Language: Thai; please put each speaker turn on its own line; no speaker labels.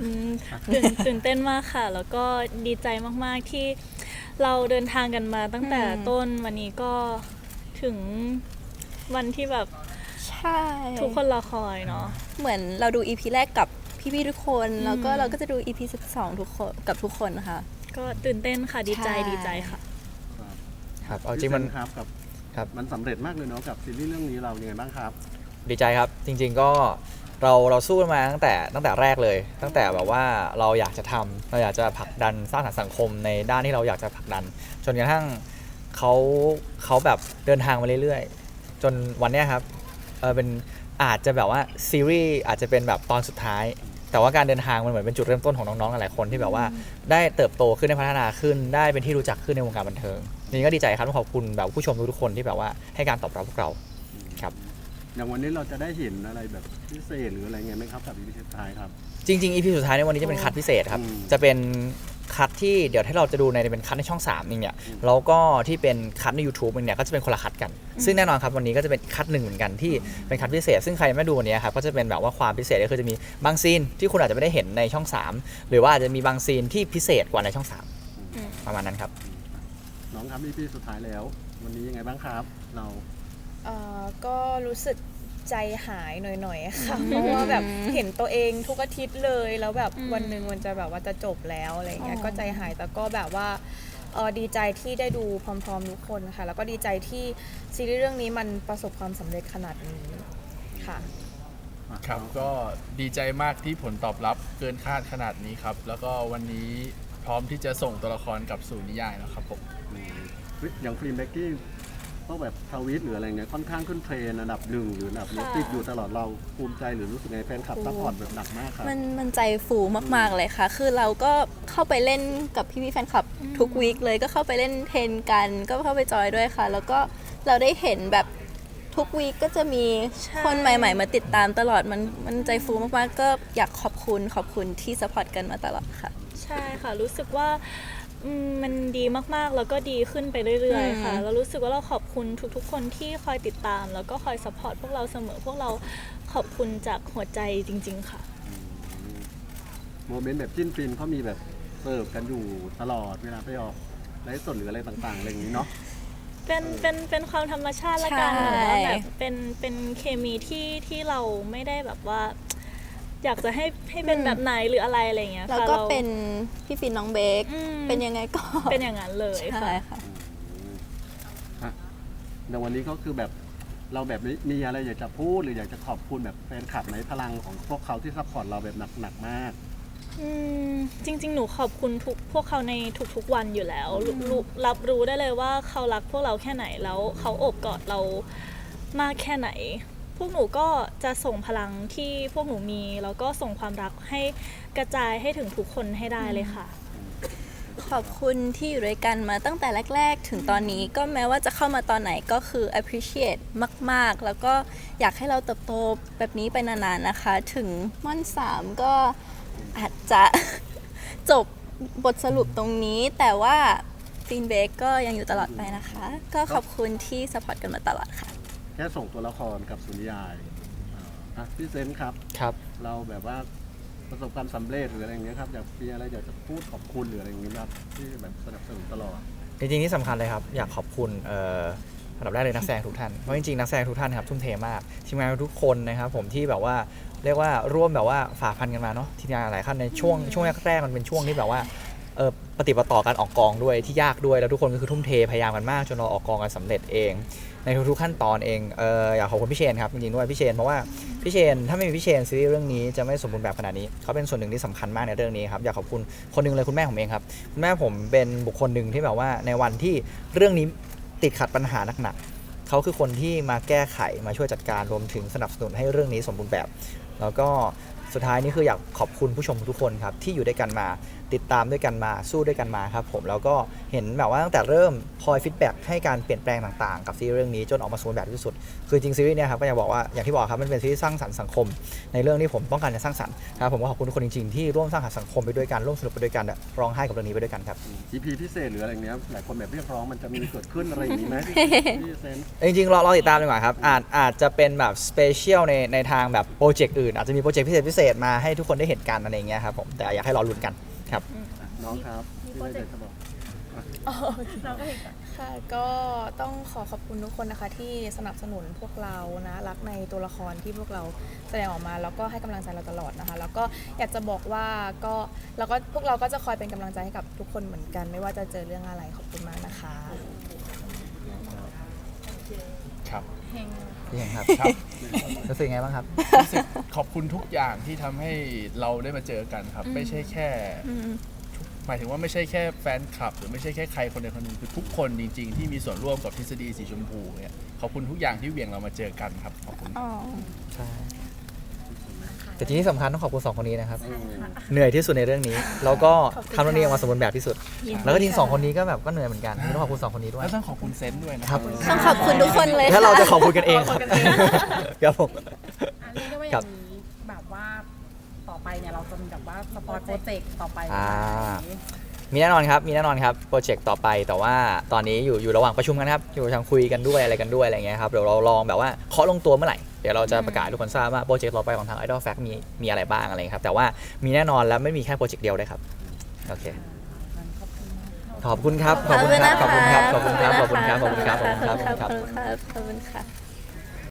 อืมตื่นตื่นเต้นมากค่ะ แล้วก็ดีใจมากๆที่เราเดินทางกันมาตั้งแต่
อืม
ต้นวันนี้ก็ถึงวันที่แบบ
ใช่
ทุกคนรอคอยเนาะ
เหมือนเราดู EP แรกกับพี่ๆทุกคน
อืม
แล้วก็เราก็จะดู EP 12ทุกคนกับทุกคนนะคะ
ก็ตื่นเต้นค่ะดีใจ
ใช่
ดีใจค่ะ
ครับ
ครับเอาจริงมัน
พี่เซครับกับ
ครับ
มันสำเร็จมากเลยเนาะกับซีรีส์เรื่องนี้เรายังไงบ้างครับ
ดีใจครับจริง ๆก็ เราเราสู้กันมาตั้งแต่ตั้งแต่แรกเลย ตั้งแต่แบบว่าเราอยากจะทำเราอยากจะผลักดันสร้างสรรค์สังคมในด้านที่เราอยากจะผลักดัน จนกระทั่งเขาเขาแบบเดินทางมาเรื่อยๆ จนวันเนี้ยครับเออเป็นอาจจะแบบว่าซีรีส์อาจจะเป็นแบบตอนสุดท้าย แต่ว่าการเดินทางมันเหมือนเป็นจุดเริ่มต้นของน้องๆหลายๆคนที่แบบว่าได้เติบโตขึ้นได้พัฒนาขึ้นได้เป็นที่รู้จักขึ้นในวงการบันเทิงนี่ก็ดีใจครับต้องขอบคุณแบบผู้ชมทุกๆคนที่แบบว่าให้การตอบรับพวกเราครับ
อย่างวันนี้เราจะได้เห็นอะไรแบบพิเศษหรืออะไรเงี้ยไหมครับกับอีพีสุดท้ายครับ
จริงๆ EP สุดท้ายในวันนี้จะเป็นคัดพิเศษครับ
อืม
จะเป็นคัดที่เดี๋ยวถ้าเราจะดูในเป็นคัดในช่อง3นี่เนี่ย
อืม
แล้วก็ที่เป็นคัดใน YouTube เนี่ยก็จะเป็นคนละคัดกัน ซึ่งแน่นอนครับวันนี้ก็จะเป็นคัดหนึ่งเหมือนกันที่เป็นคัดพิเศษ ซึ่งใครไม่ดูวันนี้ครับก็จะเป็นแบบว่าความพิเศษก็คือจะมีบางซีนที่คุณอาจจะไม่ได้เห็นในช่อง 3 หรือว่าอาจจะมีบางซีนที่พิเศษกว่าในช่อง
อืม
3 ประมาณนั้นครับ
น้องครับอีพีสุดท้ายแล้ว วันนี้ยังไงบ้างครับ เรา
เอ่อก็รู้สึกใจหายหน่อยๆ ค่ะ เพราะว่าแบบเห็นตัวเองทุกอาทิตย์เลย แล้วแบบ
อืม
วันหนึ่งมันจะแบบว่าจะจบแล้วอะไรเงี้ย
อ๋อ
ก็ใจหาย แต่ก็แบบว่าเออดีใจที่ได้ดูพร้อมๆทุกคนค่ะ แล้วก็ดีใจที่ซีรีส์เรื่องนี้มันประสบความสำเร็จขนาดนี้ค่ะ
อะ
ครับ
น้อง
ก็ดีใจมากที่ผลตอบรับเกินคาดขนาดนี้ครับ แล้วก็วันนี้พร้อมที่จะส่งตัวละครกลับสู่นิยายแล้วครับผม
อืมอย่างฟรีแบ็กกี้ ก็แบบทวิตหรืออะไรเงี้ยค่อนข้างขึ้นเทรนด์อันดับหนึ่งหรืออันดับเนี้ย
ค่ะ
ติดอยู่ตลอดเราภูมิใจหรือรู้สึกไงแฟนคลับซัพพอร์ตแบบหนักมากครับ
มันมันใจฟูมากๆเลยค่ะ คือเราก็เข้าไปเล่นกับพี่ๆแฟนคลับทุกวีคเลยก็เข้าไปเล่นเทรนกัน ก็เข้าไปจอยด้วยค่ะ แล้วก็เราได้เห็นแบบทุกวีคก็จะมี
ใช่
คนใหม่ ๆ มาติดตามตลอดมันมันใจฟูมากๆ ก็อยากขอบคุณขอบคุณที่สปอร์ตกันมาตลอดค่ะ
ใช่ค่ะรู้สึกว่า อืมมันดีมากๆ แล้วก็ดีขึ้นไปเรื่อยๆ ค่ะ
อืม
แล้วรู้สึกว่าเราขอบคุณทุกๆ คนที่คอยติดตาม แล้วก็คอยสปอร์ตพวกเราเสมอ พวกเราขอบคุณจากหัวใจจริง ๆ ค่ะ
โมเมนต์แบบจิ้นฟินเขามีแบบเสิร์ฟกันอยู่ตลอดเวลาไปออกไลฟ์สดหรืออะไรต่างๆอะไรอย่างนี้เนาะ
เป็นเป็นเป็นความธรรมชาติละกัน
ใช่
แบบว่าแบบเป็นเป็นเคมีที่ที่เราไม่ได้แบบว่า อยากจะให้ให้เป็นแบบไหนหรืออะไรอะไรอย่างเงี้ย
แล้ว
ค่ะ
ก็
รา
เป็นพี่ฟินน้องเบค
อืม
เป็นยังไงก็
เป็นอย่างนั้นเลย
ใช่
ค่ะ
ค่ะ
อะในวันนี้ก็คือแบบเราแบบมีมีอะไรอยากจะพูดหรืออยากจะขอบคุณแบบแฟนคลับในพลังของพวกเขาที่ซัพพอร์ตเราแบบหนักๆมาก
อืมจริง ๆ หนูขอบคุณทุกพวกเขาในทุกๆวันอยู่แล้วรู้รู้รับรู้ได้เลยว่าเขารักพวกเราแค่ไหนแล้วเขาโอบกอดเรามากแค่ไหน พวกหนูก็จะส่งพลังที่พวกหนูมี แล้วก็ส่งความรักให้กระจายให้ถึงทุกคนให้ได้เลยค่ะ
ขอบคุณที่อยู่ด้วยกันมาตั้งแต่แรก ๆ ถึงตอนนี้ก็แม้ว่าจะเข้ามาตอนไหนก็คือ appreciate มาก ๆ แล้วก็อยากให้เราเติบโตแบบนี้ไปนานๆนะคะ ถึงม่อนสามก็อาจจะ จบบทสรุปตรงนี้ แต่ว่าฟีนเบกก็ยังอยู่ตลอดไปนะคะ ก็ขอบคุณที่สปอร์ตกันมาตลอดค่ะ
แค่ส่งตัวละครกับสุนิยายอ่าอะพี่เซนครับ
ครับ
เราแบบว่าประสบความสำเร็จหรืออะไรอย่างเงี้ยครับอยากมีอะไรอยากจะพูดขอบคุณหรืออะไรอย่างเงี้ยครับที่แบบสนับสนุนตลอด
จริงๆที่สำคัญเลยครับ อยากขอบคุณเอ่ออันดับแรกเลยนักแสดงทุกท่าน เพราะจริงๆ นักแสดงทุกท่านครับทุ่มเทมากทีมงานทุกคนนะครับผมที่แบบว่าเรียกว่าร่วมแบบว่าฝ่าฟันกันมาเนาะทีมงานหลายท่านในช่วงช่วงแรกๆมันเป็นช่วงที่แบบว่าเออปฏิปต่อการออกกองด้วยที่ยากด้วยแล้วทุกคนก็คือทุ่มเทพยายามกันมากจนเราออกกองกันสำเร็จเอง ในทุกๆขั้นตอนเองเอออยากขอบคุณพี่เชนครับจริงๆด้วยพี่เชนเพราะว่าพี่เชนถ้าไม่มีพี่เชนซีรีส์เรื่องนี้จะไม่สมบูรณ์แบบขนาดนี้เขาเป็นส่วนหนึ่งที่สำคัญมากในเรื่องนี้ครับอยากขอบคุณคนหนึงเลยคุณแม่ผมเองครับคุณแม่ผมเป็นบุคคลหนึ่งที่แบบว่าในวันที่เรื่องนี้ติดขัดปัญหาหนักๆเขาคือคนที่มาแก้ไขมาช่วยจัดการรวมถึงสนับสนุนให้เรื่องนี้สมบูรณ์แบบ แล้วก็สุดท้ายนี่คืออยากขอบคุณผู้ชมทุกคนครับที่อยู่ด้วยกันมาติดตามด้วยกันมาสู้ด้วยกันมาครับผมแล้วก็เห็นแบบว่าตั้งแต่เริ่มคอยฟีดแบ็กให้การเปลี่ยนแปลงต่างๆ กับซีรีส์เรื่องนี้จนออกมาสมบูรณ์แบบที่สุด คือจริงซีรีส์เนี่ยครับก็อยากบอกว่าอย่างที่บอกครับมันเป็นซีรีส์สร้างสรรค์สังคม ในเรื่องที่ผมต้องการจะสร้างสรรค์นะครับผมก็ขอบคุณทุกคนจริงๆที่ร่วมสร้างสรรค์สังคมไปด้วยกันร่วมสนุกไปด้วยกันร้องไห้กับเรื่องนี้ไปด้วยกันครับ
EP พิเศษหรืออะไรอย่างเงี้ยหลายคนแบบเรียกร้องมันจะมีเกิดขึ้นอะไรอย่างนี้ไหมพี่เซน
จริงๆรอรอติดตามดีกว่าครับอาจอาจจะเป็นแบบสเปเชียลในในทางแบบโปรเจกต์อื่นอาจจะมีโปรเจกต์พิเศษพิเศษเศษมาให้ทุกคนได้เห็นกันอะไรอย่างเงี้ยครับผมแต่อยากให้รอลุ้นกันครับ
น้องครับที่ไม่ได้จะบอก
ค่ะก็ต้องขอขอบคุณทุกคนนะคะ ที่สนับสนุนพวกเรานะ รักในตัวละครที่พวกเราแสดงออกมา แล้วก็ให้กำลังใจเราตลอดนะคะ แล้วก็อยากจะบอกว่าก็แล้วก็พวกเราก็จะคอยเป็นกำลังใจให้กับทุกคนเหมือนกัน ไม่ว่าจะเจอเรื่องอะไรขอบคุณมากนะคะ
ครับ
พี่เห็นครับ
ครับ
รู้สึกไงบ้างครับ
รู้สึกขอบคุณทุกอย่างที่ทำให้เราได้มาเจอกันครับ ไม่ใช่แค่หมายถึงว่าไม่ใช่แค่แฟนคลับ หรือไม่ใช่แค่ใครคนใดคนหนึ่งคือทุกคนจริง ๆ ที่มีส่วนร่วมกับทฤษฎีสีชมพูเนี่ยขอบคุณทุกอย่างที่เหวี่ยงเรามาเจอกันครับขอบคุณ
ใช่ แต่ทีนี้สำคัญต้องขอบคุณสองคนนี้นะครับ เหนื่อยที่สุดในเรื่องนี้ แล้วก็ทำเรื่องนี้ออกมาสมบูรณ์แบบที่สุด แล้วก็ทีมสองคนนี้ก็แบบก็เหนื่อยเหมือนกันต้องขอบคุณสองคนนี้ด้วย
แล้วต้องขอบคุณเซนต์ด้วยนะ
ครับ
ต้องขอบคุณทุกคนเลย
ถ้าเรา
ค่ะ
จะขอบคุณกันเองครับครับผม
อะเรียกได้ว่าอ
ครั
ย่า
บ
งนี้แบบว่าต่อไปเนี่ยเราจะมีแบบว่าสปอยโปรเจกต์ต่อไป
อ่า
ไหน
มีแน่นอนครับ มีแน่นอนครับ โปรเจกต์ต่อไป แต่ว่าตอนนี้อยู่อยู่ระหว่างประชุมกันครับ อยู่ทางคุยกันด้วยอะไรกันด้วยอะไรเงี้ยครับ เดี๋ยวเราลองแบบว่าเคาะลงตัวเมื่อไหร่เดี๋ยวเราจะประกาศให้ทุกคนทราบว่าโปรเจกต์ต่อไปของทาง Idol Fact มีมีอะไรบ้างอะไรเงี้ยครับแต่ว่ามีแน่นอนแล้วไม่มีแค่โปรเจกต์เดียวด้วยครับโอเคขอบคุณครับขอบคุณครับขอบคุณครับขอบคุณครับขอบคุณครับขอบคุณครับขอบคุณครับขอบคุณครับ
ขอบคุณครับขอบคุณค่ะ